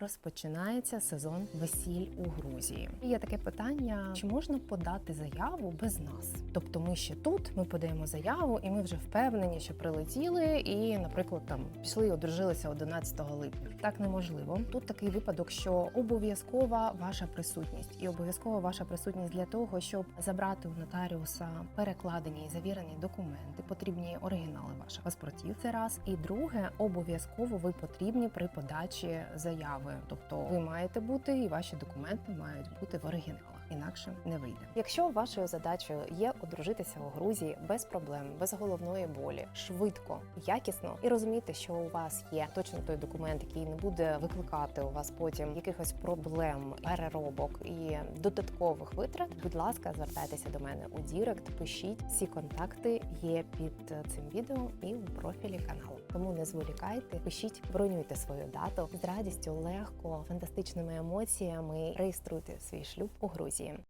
Розпочинається сезон весіль у Грузії. Є таке питання: чи можна подати заяву без нас? Тобто, ми ще тут, ми подаємо заяву, і ми вже впевнені, що прилетіли, і, наприклад, там пішли і одружилися 11 липня. Так неможливо. Тут такий випадок, що обов'язкова ваша присутність, і обов'язкова ваша присутність для того, щоб забрати у нотаріуса перекладені і завірені документи, потрібні оригінали ваших паспортів. Це раз. І друге, обов'язково ви потрібні при подачі заяви. Тобто ви маєте бути, і ваші документи мають бути в оригіналах. Інакше не вийде. Якщо вашою задачею є одружитися у Грузії без проблем, без головної болі, швидко, якісно і розуміти, що у вас є точно той документ, який не буде викликати у вас потім якихось проблем, переробок і додаткових витрат. Будь ласка, звертайтеся до мене у Дірект, пишіть всі контакти є під цим відео і у профілі каналу. Тому не зволікайте, пишіть, бронюйте свою дату з радістю, легко, фантастичними емоціями. Реєструйте свій шлюб у Грузії.